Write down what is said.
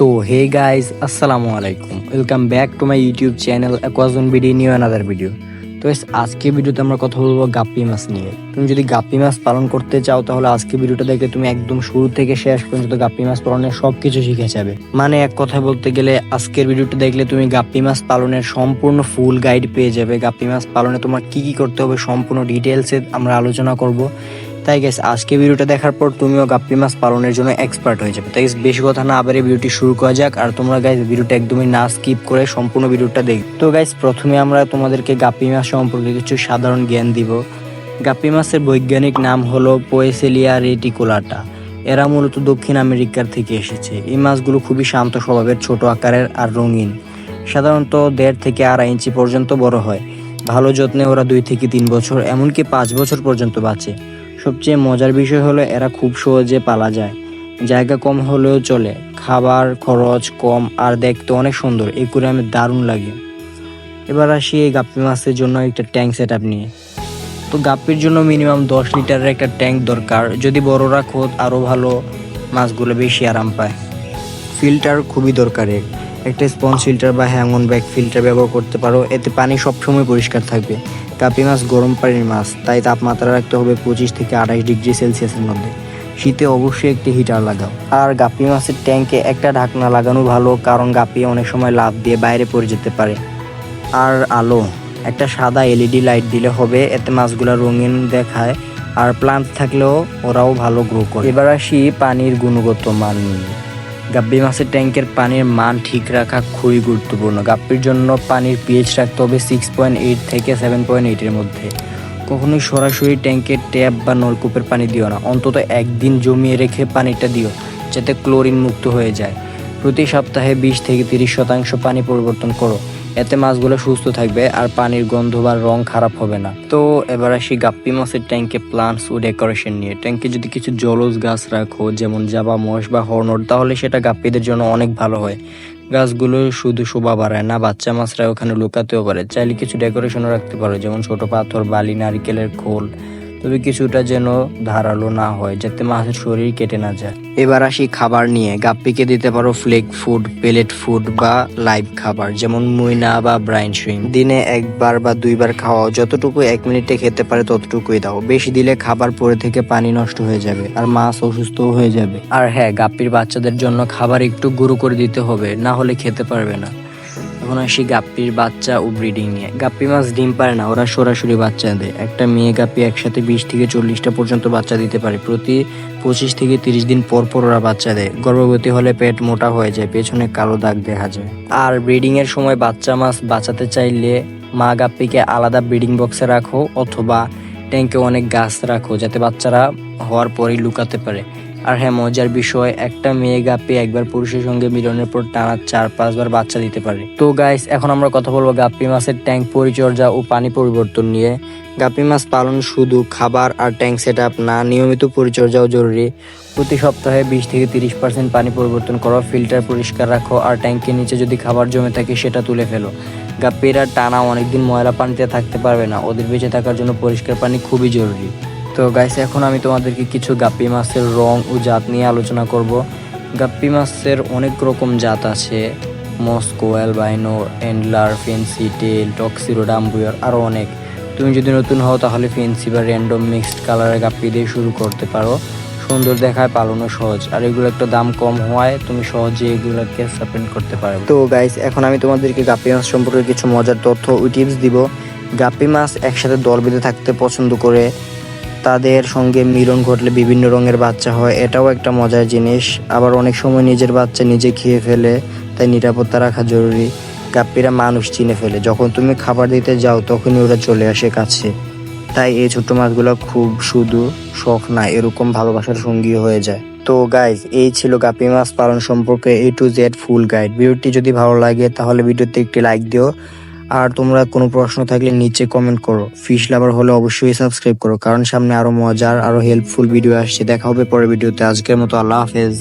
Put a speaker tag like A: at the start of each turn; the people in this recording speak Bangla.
A: তো, হে গাইজ আসসালামু আলাইকুম। Welcome back to my YouTube channel Aquazone video new another video তো আজকে ভিডিওতে আমরা কথা বলব গাপ্পি মাছ নিয়ে। তুমি যদি গাপ্পি মাছ পালন করতে চাও, তাহলে আজকে ভিডিওটা দেখে তুমি একদম শুরু থেকে শেষ পর্যন্ত গাপ্পি মাছ পালনের সব কিছু শিখে যাবে। মানে এক কথা বলতে গেলে, আজকের ভিডিওটা দেখলে তুমি গাপ্পি মাছ পালনের সম্পূর্ণ ফুল গাইড পেয়ে যাবে। গাপ্পি মাছ পালনে তোমার কি কি করতে হবে, সম্পূর্ণ ডিটেলসে আমরা আলোচনা করব। তাই গেস আজকে ভিডিওটা দেখার পর তুমিও গাপ্পি মাছ পালনের জন্য এক্সপার্ট হয়ে যাবে। তাই guys, বেশি কথা না আবার এই ভিডিওটি শুরু করা যাক আর তোমরা গাইজ ভিডিওটা একদমই না স্কিপ করে সম্পূর্ণ ভিডিওটা দেখ তো গাইজ প্রথমে আমরা তোমাদেরকে গাপ্পি মাছ সম্পর্কে কিছু সাধারণ জ্ঞান দিব। গাপ্পি মাছের বৈজ্ঞানিক নাম হলো পোয়েসেলিয়া রেটিকুলাটা। এরা মূলত দক্ষিণ আমেরিকার থেকে এসেছে। এই মাছগুলো খুবই শান্ত স্বভাবের ছোট আকারের আর রঙিন। সাধারণত দেড় থেকে আড়াই ইঞ্চি পর্যন্ত বড় হয়। ভালো যত্নে ওরা দুই থেকে তিন বছর এমনকি পাঁচ বছর পর্যন্ত বাঁচে। সবচেয়ে মজার বিষয় হলো এরা খুব সহজে পালা যায়। জায়গা কম হলেও চলে। খাবার খরচ কম আর দেখতে অনেক সুন্দর। এই আমি দারুণ লাগে। এবার আসি এই গাপ্পি মাছের জন্য একটা ট্যাঙ্ক সেট আপ নিয়ে। তো গাপ্পির জন্য মিনিমাম দশ লিটারের একটা ট্যাঙ্ক দরকার। যদি বড় রাখো আরও ভালো মাছগুলো বেশি আরাম পায়। ফিল্টার খুবই দরকারি একটা স্পঞ্জ ফিল্টার বা হ্যাঙ্গন ব্যাগ ফিল্টার ব্যবহার করতে পারো। এতে পানি সবসময় পরিষ্কার থাকবে। কাপি মাছ গরম পানির মাছ, তাই তাপমাত্রা রাখতে হবে পঁচিশ থেকে আঠাশ ডিগ্রি সেলসিয়াসের মধ্যে। শীতে অবশ্যই একটি হিটার লাগাও। আর গাপ্পি মাছের ট্যাঙ্কে একটা ঢাকনা লাগানো ভালো, কারণ গাপ্পি অনেক সময় লাভ দিয়ে বাইরে পড়ে যেতে পারে। আর আলো, একটা সাদা এলইডি লাইট দিলে হবে, এতে মাছগুলো রঙিন দেখায়। আর প্লান্ট থাকলেও ওরাও ভালো গ্রো করে। এবার আসি পানির গুণগত মান নিয়ে। গাপ্পি মাছের ট্যাঙ্কের পানির মান ঠিক রাখা খুবই গুরুত্বপূর্ণ। গাপ্পির জন্য পানির পিএইচ রাখতে হবে সিক্স পয়েন্ট এইট থেকে সেভেন পয়েন্ট এইটের মধ্যে। কখনোই সরাসরি ট্যাঙ্কের ট্যাপ বা নলকূপের পানি দিও না। অন্তত একদিন জমিয়ে রেখে পানিটা দিও, যাতে ক্লোরিন মুক্ত হয়ে যায়। প্রতি সপ্তাহে বিশ থেকে তিরিশ শতাংশ পানি পরিবর্তন করো। এতে মাছগুলো সুস্থ থাকবে আর পানির গন্ধ বা রং খারাপ হবে না। তো এবার আসি গাপ্পি মাছের ট্যাঙ্কে প্লান্টস ও ডেকোরেশন নিয়ে। ট্যাঙ্কে যদি কিছু জলজ গাছ রাখো, যেমন জাবা মোষ বা হর্নট, তাহলে সেটা গাপ্পিদের জন্য অনেক ভালো হয়। গাছগুলো শুধু শোভা বাড়ায় না, বাচ্চা মাছরা ওখানে লুকাতেও পারে। চাইলে কিছু ডেকোরেশনও রাখতে পারো, যেমন ছোট পাথর, বালি, নারকেলের খোল তবে কিছুটা যেন ধারালো না হয়, যাতে মাছের শরীর কেটে না যায়। এবার আসি খাবার নিয়ে। গাপ্পিকে দিতে পারো ফ্লেক ফুড, পেলেট ফুড বা লাইভ খাবার, যেমন মুইনা বা ব্রাইন শ্রিম। দিনে একবার বা দুইবার খাওয়া যতটুকু এক মিনিটে খেতে পারে ততটুকুই দাও। বেশি দিলে খাবার পরে থেকে পানি নষ্ট হয়ে যাবে, আর মাছ অসুস্থও হয়ে যাবে। আর হ্যাঁ গাপ্পির বাচ্চাদের জন্য খাবার একটু গুঁড়ো করে দিতে হবে, না হলে খেতে পারবে না। এখন আসি গাপ্পির বাচ্চা ও ব্রিডিং নিয়ে। গাপ্পি মাছ ডিম পারে না, ওরা সরাসরি বাচ্চা দেয়। একটা মেয়ে গাপ্পি একসাথে বিশ থেকে চল্লিশটা পর্যন্ত বাচ্চা দিতে পারে। প্রতি পঁচিশ থেকে তিরিশ দিন পর পর ওরা বাচ্চা দেয়। গর্ভবতী হলে পেট মোটা হয়ে যায়, পেছনে কালো দাগ দেখা যায়। আর ব্রিডিং এর সময় বাচ্চা মাছ বাঁচাতে চাইলে মা গাপ্পিকে আলাদা ব্রিডিং বক্সে রাখো অথবা ট্যাঙ্কে অনেক গাছ রাখো, যাতে বাচ্চারা হওয়ার পরেই লুকাতে পারে। আর হ্যাঁ মজার বিষয়, একটা মেয়ে গাপ্পি একবার পুরুষের সঙ্গে মিলনের পর টানা চার, পাঁচবার বাচ্চা দিতে পারে। তো গাইস এখন আমরা কথা বলব গাপ্পি মাছের ট্যাঙ্ক পরিচর্যা ও পানি পরিবর্তন নিয়ে। গাপ্পি মাছ পালন শুধু খাবার আর ট্যাঙ্ক সেট আপ না, নিয়মিত পরিচর্যাও জরুরি। প্রতি সপ্তাহে বিশ থেকে তিরিশ পার্সেন্ট পানি পরিবর্তন করো ফিল্টার পরিষ্কার রাখো আর ট্যাঙ্কের নিচে যদি খাবার জমে থাকে সেটা তুলে ফেলো। গাপ্পিরা টানা অনেকদিন ময়লা পানিতে থাকতে পারবে না, ওদের বেঁচে থাকার জন্য পরিষ্কার পানি খুবই জরুরি। তো গাইস এখন আমি তোমাদেরকে কিছু গাপ্পি মাছের রং ও জাত নিয়ে আলোচনা করব। গাপ্পি মাছের অনেক রকম জাত আছে। Moscow, albino Endler fancy, tail, tuxedo, dumbo ear আরও অনেক। তুমি যদি নতুন হও তাহলে ফেন্সি বা র্যান্ডম মিক্সড কালারের গাপ্পি দিয়ে শুরু করতে পারো। সুন্দর দেখায় পালনও সহজ। আর এগুলো একটা দাম কম হওয়ায় তুমি সহজে এগুলোকে সাপেন্ড করতে পারো। তো গাইস এখন আমি তোমাদেরকে গাপ্পি মাছ সম্পর্কে কিছু মজার তথ্য ও টিপস দিব। গাপ্পি মাছ একসাথে দল বেঁধে থাকতে পছন্দ করে। তাদের সঙ্গে মিলন ঘটলে বিভিন্ন রঙের বাচ্চা হয়, এটাও একটা মজার জিনিস। আবার অনেক সময় নিজের বাচ্চা নিজে খেয়ে ফেলে, তাই নিরাপত্তা রাখা জরুরি। গাপ্পিরা মানুষ চিনে ফেলে, যখন তুমি খাবার দিতে যাও, তখনই ওরা চলে আসে কাছে। তাই এই ছোট্ট মাছগুলো খুব শুধু শখ না, এরকম ভালোবাসার সঙ্গী হয়ে যায়। তো গাইজ এই ছিল গাপি মাছ পালন সম্পর্কে A to Z full guide ভিডিওটি যদি ভালো লাগে, তাহলে ভিডিওতে একটি লাইক দিও। আর তোমরা কোনো প্রশ্ন থাকলে নিচে কমেন্ট করো। ফিশ লাভার হলে অবশ্যই সাবস্ক্রাইব করো, কারণ সামনে আরও মজার, আরও হেল্পফুল ভিডিও আসছে। দেখা হবে পরের ভিডিওতে আজকের মতো আল্লাহ হাফেজ।